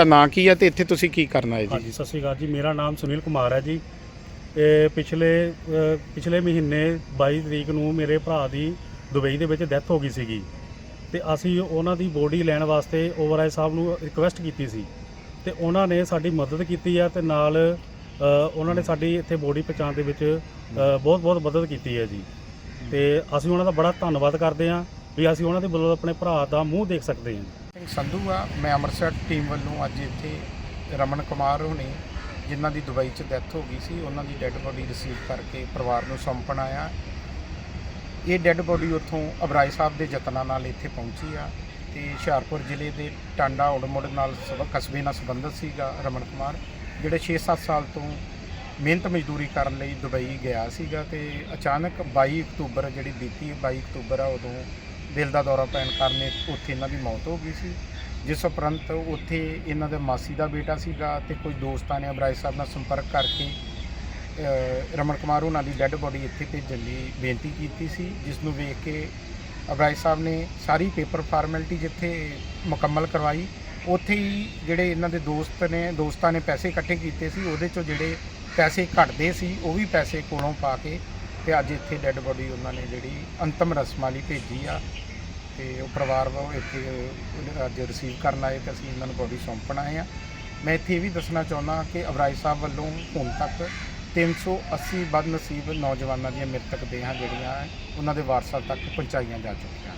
ਦਾ ਨਾਂ ਕੀ ਹੈ ਤੇ ਇੱਥੇ ਤੁਸੀਂ ਕੀ ਕਰਨਾ ਹੈ ਜੀ? ਹਾਂਜੀ ਸਤਿ ਸ਼੍ਰੀ ਅਕਾਲ ਜੀ। ਮੇਰਾ ਨਾਮ ਸੁਨੀਲ ਕੁਮਾਰ ਹੈ ਜੀ। ਇਹ ਪਿਛਲੇ ਅ, ਪਿਛਲੇ ਮਹੀਨੇ 22 ਤਰੀਕ ਨੂੰ ਮੇਰੇ ਭਰਾ ਦੀ ਦੁਬਈ ਦੇ ਵਿੱਚ ਡੈਥ ਹੋ ਗਈ ਸੀਗੀ। ਤੇ ਅਸੀਂ ਉਹਨਾਂ ਦੀ ਬੋਡੀ ਲੈਣ ਵਾਸਤੇ ਓਵਰਆਈ ਸਾਹਿਬ ਨੂੰ ਰਿਕੁਐਸਟ ਕੀਤੀ ਸੀ। ਤੇ ਉਹਨਾਂ ਨੇ ਸਾਡੀ ਮਦਦ ਕੀਤੀ ਆ ਤੇ ਨਾਲ ਅ, ਉਹਨਾਂ ਨੇ ਸਾਡੀ ਇੱਥੇ ਬੋਡੀ ਪਹੁੰਚਾਉਣ ਦੇ ਵਿੱਚ ਬਹੁਤ ਬਹੁਤ ਮਦਦ ਕੀਤੀ ਹੈ ਜੀ। ਤੇ ਅਸੀਂ ਉਹਨਾਂ ਦਾ ਬੜਾ ਧੰਨਵਾਦ ਕਰਦੇ ਹਾਂ ਵੀ ਅਸੀਂ ਉਹਨਾਂ ਦੇ ਵੱਲੋਂ ਆਪਣੇ ਭਰਾ ਦਾ ਮੂੰਹ ਦੇਖ ਸਕਦੇ ਹਾਂ। ਸਿੰਘ ਸੰਧੂ ਆ। ਮੈਂ ਅੰਮ੍ਰਿਤਸਰ ਟੀਮ ਵੱਲੋਂ ਅੱਜ ਇੱਥੇ ਰਮਨ ਕੁਮਾਰ ਹੋਣੀ, ਜਿਨ੍ਹਾਂ ਦੀ ਦੁਬਈ 'ਚ ਡੈਥ ਹੋ ਗਈ ਸੀ, ਉਹਨਾਂ ਦੀ ਡੈੱਡ ਬੋਡੀ ਰਿਸੀਵ ਕਰਕੇ ਪਰਿਵਾਰ ਨੂੰ ਸੌਂਪਣ ਆਇਆ। ਇਹ ਡੈੱਡ ਬੋਡੀ ਉੱਥੋਂ ਅਬਰਾਈ ਸਾਹਿਬ ਦੇ ਯਤਨਾਂ ਨਾਲ ਇੱਥੇ ਪਹੁੰਚੀ ਆ ਤੇ ਹੁਸ਼ਿਆਰਪੁਰ ਜ਼ਿਲ੍ਹੇ ਦੇ ਟਾਂਡਾ ਉੜਮੁੜ ਨਾਲ ਸਬ- ਕਸਬੇ ਨਾਲ ਸੰਬੰਧਿਤ ਸੀਗਾ ਰਮਨ ਕੁਮਾਰ, ਜਿਹੜੇ 6-7 ਸਾਲ ਤੋਂ ਮਿਹਨਤ ਮਜ਼ਦੂਰੀ ਕਰਨ ਲਈ ਦੁਬਈ ਗਿਆ ਸੀਗਾ ਤੇ ਅਚਾਨਕ 22 ਅਕਤੂਬਰ ਜਿਹੜੀ ਬੀਤੀ 22 ਅਕਤੂਬਰ ਆ ਉਦੋਂ ਦਿਲ ਦਾ ਦੌਰਾ ਪੈਣ ਕਾਰਨ ਇਹ- ਉੱਥੇ ਇਹਨਾਂ ਦੀ ਮੌਤ ਹੋ ਗਈ ਸੀ। ਜਿਸ ਉਪਰੰਤ ਉੱਥੇ ਇਹਨਾਂ ਦੇ ਮਾਸੀ ਦਾ ਬੇਟਾ ਸੀਗਾ ਤੇ ਕੁਝ ਦੋਸਤਾਂ ਨੇ ਅਬਰਾਏ ਸਾਹਿਬ ਨਾਲ ਸੰਪਰਕ ਕਰਕੇ ਅ, ਰਮਨ ਕੁਮਾਰ ਉਹਨਾਂ ਦੀ ਡੈੱਡ ਬੋਡੀ ਇੱਥੇ ਭੇਜਣ ਦੀ ਬੇਨਤੀ ਕੀਤੀ ਸੀ ਜਿਸ ਨੂੰ ਵੇਖ ਕੇ ਅਬਰਾਏ ਸਾਹਿਬ ਨੇ ਸਾਰੀ ਪੇਪਰ ਫਾਰਮੈਲਿਟੀ ਜਿੱਥੇ ਮੁਕੰਮਲ ਕਰਵਾਈ ਉੱਥੇ ਹੀ ਜਿਹੜੇ ਇਹਨਾਂ ਦੇ ਦੋਸਤ ਨੇ ਦੋਸਤਾਂ ਨੇ ਪੈਸੇ ਇਕੱਠੇ ਕੀਤੇ ਸੀ ਉਹਦੇ ਚੋਂ ਜਿਹੜੇ ਪੈਸੇ ਘਟਦੇ ਸੀ ਉਹ ਵੀ ਪੈਸੇ ਕੋਲੋਂ ਪਾ ਕੇ ਤੇ ਅੱਜ ਇੱਥੇ ਡੈੱਡ ਬੋਡੀ ਉਹਨਾਂ ਨੇ ਜਿਹੜੀ ਅੰਤਮ ਰਸਮਾਂ ਲਈ ਭੇਜੀ ਆ ਤੇ ਉਹ ਪਰਿਵਾਰ ਵੱਲੋਂ ਇੱਥੇ ਅੱਜ ਰਿਸੀਵ ਕਰਨ ਆਏ ਤੇ ਅਸੀਂ ਇਹਨਾਂ ਨੂੰ ਬੋਡੀ ਸੌਂਪਣ ਆਏ ਆ। ਮੈਂ ਇੱਥੇ ਇਹ ਵੀ ਦੱਸਣਾ ਚਾਹੁੰਦਾ ਕਿ ਅਬਰਾਈ ਸਾਹਿਬ ਵੱਲੋਂ ਹੁਣ ਤੱਕ 380 ਬਦਨਸੀਬ ਨੌਜਵਾਨਾਂ ਦੀਆਂ ਮ੍ਰਿਤਕ ਦੇਹਾਂ ਜਿਹੜੀਆਂ ਉਹਨਾਂ ਦੇ ਵਾਰਸਾਂ ਤੱਕ ਪਹੁੰਚਾਈਆਂ ਜਾ ਚੁੱਕੀਆਂ